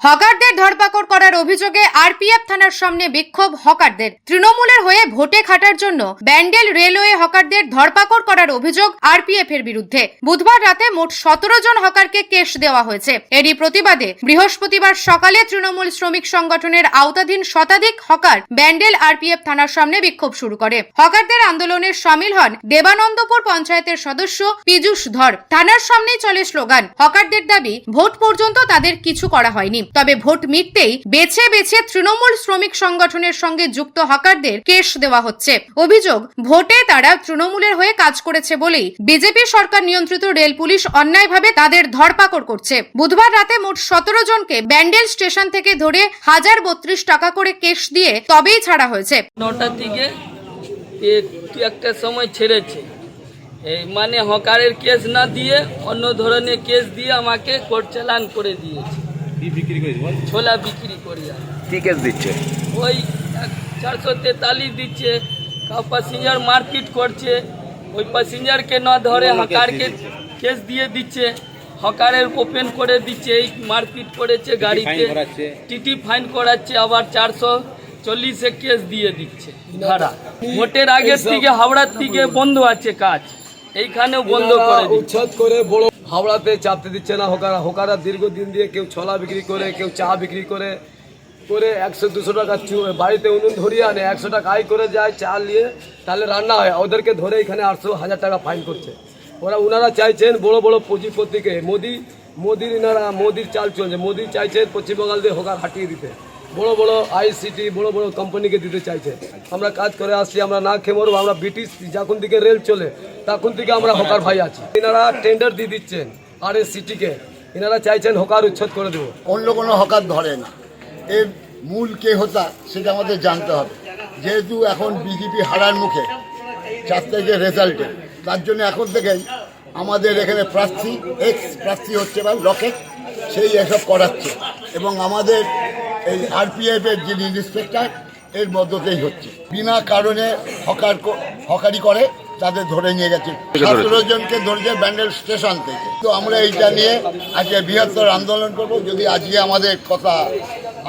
হকারদের ধরপাকড় করার অভিযোগে আরপিএফ থানার সামনে বিক্ষোভ হকারদের। তৃণমূলের হয়ে ভোটে খাটার জন্য ব্যান্ডেল রেলওয়ে হকারদের ধরপাকড় করার অভিযোগ আরপিএফ এর বিরুদ্ধে। বুধবার রাতে মোট সতেরো জন হকারকে কেস দেওয়া হয়েছে। এরই প্রতিবাদে বৃহস্পতিবার সকালে তৃণমূল শ্রমিক সংগঠনের আওতাধীন শতাধিক হকার ব্যান্ডেল আরপিএফ থানার সামনে বিক্ষোভ শুরু করে। হকারদের আন্দোলনে সামিল হন দেবানন্দপুর পঞ্চায়েতের সদস্য পীযূষ ধর। থানার সামনেই চলে স্লোগান, হকারদের দাবি, ভোট পর্যন্ত তাদের কিছু করা হয়নি। তবে ভোট মিটতেই বেছে বেছে তৃণমূল শ্রমিক সংগঠনের সঙ্গে যুক্ত হকারদের কেশ দেওয়া হচ্ছে। অভিযোগ, ভোটে তারা তৃণমূলের হয়ে কাজ করেছে বলেই বিজেপি সরকার নিয়ন্ত্রিত রেল পুলিশ অন্যায়ভাবে তাদের ধরপাকড় করছে। বুধবার রাতে মোট সতেরো জনকে ব্যান্ডেল স্টেশন থেকে ধরে হাজার বত্রিশ টাকা করে কেশ দিয়ে তবেই ছাড়া হয়েছে। নটার দিকে একটা সময় ছেড়েছে। এই মানে হকারের কেস না দিয়ে অন্য ধরনের কেস দিয়ে আমাকে কোর্ট চালান করে দিয়েছে। কি বিক্রি করেছে বল? ছোলা বিক্রি করি আর কি কেস দিচ্ছে? ওই চারশো তেতাল্লিশ দিচ্ছে। কাউ প্যাসেঞ্জার মারপিট করছে। ওই প্যাসেঞ্জারকে না ধরে হকারকে কেস দিয়ে দিচ্ছে। হকারের ওপেন করে দিচ্ছে। এই মারপিট করেছে গাড়িতে। টিটি ফাইন করাচ্ছে। আবার চারশো চল্লিশে কেস দিয়ে দিচ্ছে। ভাড়া ভোটের আগের থেকে হাওড়ার থেকে বন্ধ আছে কাজ। এইখানেও বন্ধ করে দিচ্ছে। উচ্ছেদ করে বড় হাওড়াতে চাপতে দিচ্ছে না। হোকারা হোকারা দীর্ঘদিন দিয়ে কেউ ছলা বিক্রি করে, কেউ চা বিক্রি করে করে একশো দুশো টাকা বাড়িতে উনুন ধরিয়ে আনে, একশো টাকা আয় করে যায় চা নিয়ে, তাহলে রান্না হয়। ওদেরকে ধরে এখানে আটশো হাজার টাকা ফাইন করছে। ওরা ওনারা চাইছেন বড় বড় পুঁজিপতিকে। মোদি মোদির ইনারা মোদির চাল চলছে। মোদি চাইছেন পশ্চিমবঙ্গাল দিয়ে হোকার হাঁটিয়ে দিতে। বড় বড় আইসিটি বড় বড় কোম্পানিকে দিতে চাইছে। আমরা কাজ করে আসছি, আমরা না খেয়ে মরবো, আমরা ব্রিটিশ যখন থেকে রেল চলে, তখন থেকে আমরা হকার ভাই আছি। এনারা টেন্ডার দিয়ে দিচ্ছেন আর এস সিটিকে এনারা চাইছেন হকার উচ্ছেদ করে দেবো। অন্য কোনো হকার ধরে না। এর মূল কে হতা, সেটা আমাদের জানতে হবে। যেহেতু এখন বিজেপি হারার মুখে, চার থেকে রেজাল্টে তার জন্য এখন থেকেই আমাদের এখানে প্রার্থী এক্স প্রার্থী হচ্ছে বা লকেট সেই এসব করাচ্ছে। এবং আমাদের এই আরপিএফ এর যিনি ইন্সপেক্টর এর মধ্যতেই হচ্ছে। বিনা কারণে হকার হকারি করে তাদের ধরে নিয়ে গেছে। সতেরো জনকে ধরেছে ব্যান্ডেল স্টেশন থেকে। তো আমরা এইটা নিয়ে আজকে বৃহত্তর আন্দোলন করব। যদি আজকে আমাদের কথা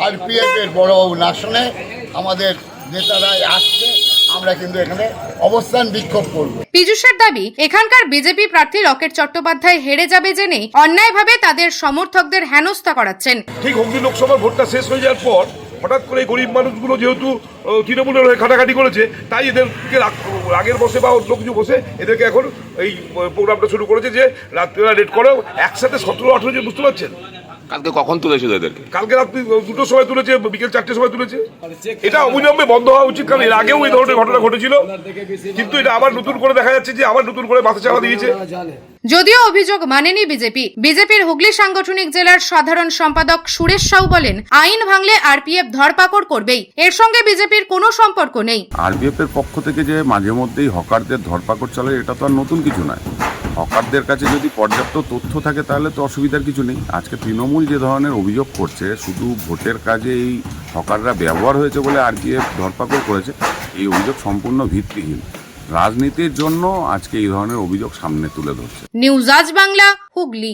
আরপিএফ এর বড় না শুনে আমাদের নেতারা আসছে। আমরা কিন্তু এখানে অবস্থান বিক্ষোভ করব। পীযূষের দাবি এখানকার বিজেপি প্রার্থী লকেট চট্টোপাধ্যায় হেরে যাবে জেনেই অন্যায়ভাবে তাদের সমর্থকদের হেনস্থা করাচ্ছেন। ঠিক হুগলি লোকসভার ভোটটা শেষ হয়ে যাওয়ার পর হঠাৎ করে এই গরিব মানুষগুলো যেহেতু তৃণমূলের হয়ে খাটাখাটি করেছে তাই এদেরকে রাগ- রাগের বসে বা অন্য কিছু বসে এদেরকে এখন এই প্রোগ্রামটা শুরু করেছে যে রাত্রিবেলা রেড করো একসাথে সতেরো আঠেরো জন বুঝতে পারছেন? কালকে কখন তুলেছিল এদেরকে? কালকে রাত্রি দুটোর সময় তুলেছে বিকেল চারটের সময় তুলেছে। এটা অবিলম্বে বন্ধ হওয়া উচিত কারণ এর আগেও এই ধরনের ঘটনা ঘটেছিল। কিন্তু এটা আবার নতুন করে দেখা যাচ্ছে যে আবার নতুন করে মাথা চাপা দিয়েছে। যদিও অভিযোগ মানেনি বিজেপি বিজেপির হুগলি সাংগঠনিক জেলার সাধারণ সম্পাদক সুরেশ সাউ বলেন আইন ভাঙলে আরপিএফ ধরপাকড় করবেই। এর সঙ্গে বিজেপির কোনো সম্পর্ক নেই। আরবিএফ এর পক্ষ থেকে যে মাঝে মধ্যেই হকারদের ধরপাকড় চলে এটা তো আর নতুন কিছু নয়। হকারদের কাছে যদি পর্যাপ্ত তথ্য থাকে, তাহলে তো অসুবিধার কিছু নেই। আজকে তৃণমূল যে ধরনের অভিযোগ করছে, শুধু ভোটের কাজে এই হকাররা ব্যবহার হয়েছে বলে আর কি ধরপাকড় করেছে, এই অভিযোগ সম্পূর্ণ ভিত্তিহীন। রাজনীতির জন্য আজকে এই ধরনের অভিযোগ সামনে তুলে ধরছে। নিউজ আজ বাংলা, হুগলি।